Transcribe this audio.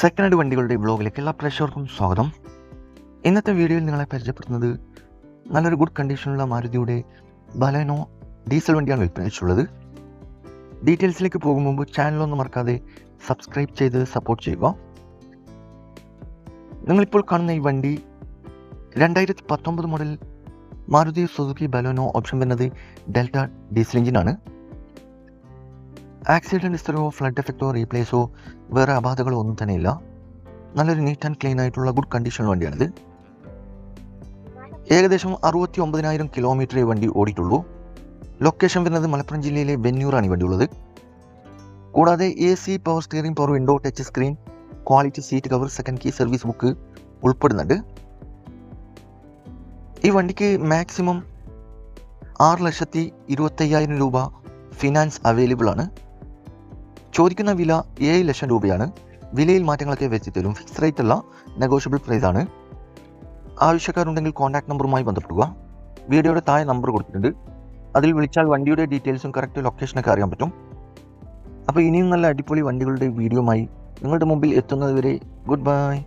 Second hand വണ്ടികളുടെ ബ്ലോഗിലേക്ക് എല്ലാ പ്രേക്ഷകർക്കും സ്വാഗതം. ഇന്നത്തെ വീഡിയോയിൽ നിങ്ങളെ പരിചയപ്പെടുത്തുന്നത് നല്ലൊരു ഗുഡ് കണ്ടീഷനുള്ള മാരുതിയുടെ ബലേനോ ഡീസൽ വണ്ടിയാണ് വിൽപ്പനച്ചുള്ളത് ഡീറ്റെയിൽസിലേക്ക് പോകും മുമ്പ് ചാനലൊന്നും മറക്കാതെ സബ്സ്ക്രൈബ് ചെയ്ത് സപ്പോർട്ട് ചെയ്യുക. നിങ്ങളിപ്പോൾ കാണുന്ന ഈ വണ്ടി രണ്ടായിരത്തി പത്തൊമ്പത് model Maruti Suzuki Baleno option വരുന്നത് ഡെൽറ്റ ഡീസൽ എഞ്ചിനാണ് ആക്സിഡന്റ് ഹിസ്റ്ററിയോ ഫ്ലഡ് എഫക്റ്റോ റീപ്ലേസോ വേറെ അപാധകളോ ഒന്നും തന്നെയില്ല. നല്ലൊരു നീറ്റ് ആൻഡ് ക്ലീൻ ആയിട്ടുള്ള ഗുഡ് കണ്ടീഷൻ വണ്ടിയാണിത്. ഏകദേശം അറുപത്തി ഒമ്പതിനായിരം കിലോമീറ്റർ വണ്ടി ഓടിയിട്ടുള്ളൂ. ലൊക്കേഷൻ വരുന്നത് മലപ്പുറം ജില്ലയിലെ ബെന്നൂറാണ് ഈ വണ്ടി ഉള്ളത് കൂടാതെ A C power steering power window touch screen quality seat cover second key service book ഉൾപ്പെടുന്നുണ്ട്. ഈ വണ്ടിക്ക് മാക്സിമം ആറ് ലക്ഷത്തി ഇരുപത്തയ്യായിരം രൂപ ഫിനാൻസ് അവൈലബിൾ ആണ്. ചോദിക്കുന്ന വില ഏഴ് ലക്ഷം രൂപയാണ്. വിലയിൽ മാറ്റങ്ങളൊക്കെ വെച്ച് തരും. ഫിക്സ് റേറ്റ് അല്ല നെഗോഷ്യബിൾ പ്രൈസ് ആണ്. ആവശ്യക്കാരുണ്ടെങ്കിൽ കോൺടാക്ട് നമ്പറുമായി ബന്ധപ്പെടുക. വീഡിയോയുടെ താഴെ നമ്പർ കൊടുത്തിട്ടുണ്ട്. അതിൽ വിളിച്ചാൽ വണ്ടിയുടെ ഡീറ്റെയിൽസും കറക്റ്റ് ലൊക്കേഷനൊക്കെ അറിയാൻ പറ്റും. അപ്പോൾ ഇനിയും നല്ല അടിപൊളി വണ്ടികളുടെ വീഡിയോമായി നിങ്ങളുടെ മുമ്പിൽ എത്തുന്നതുവരെ ഗുഡ് ബൈ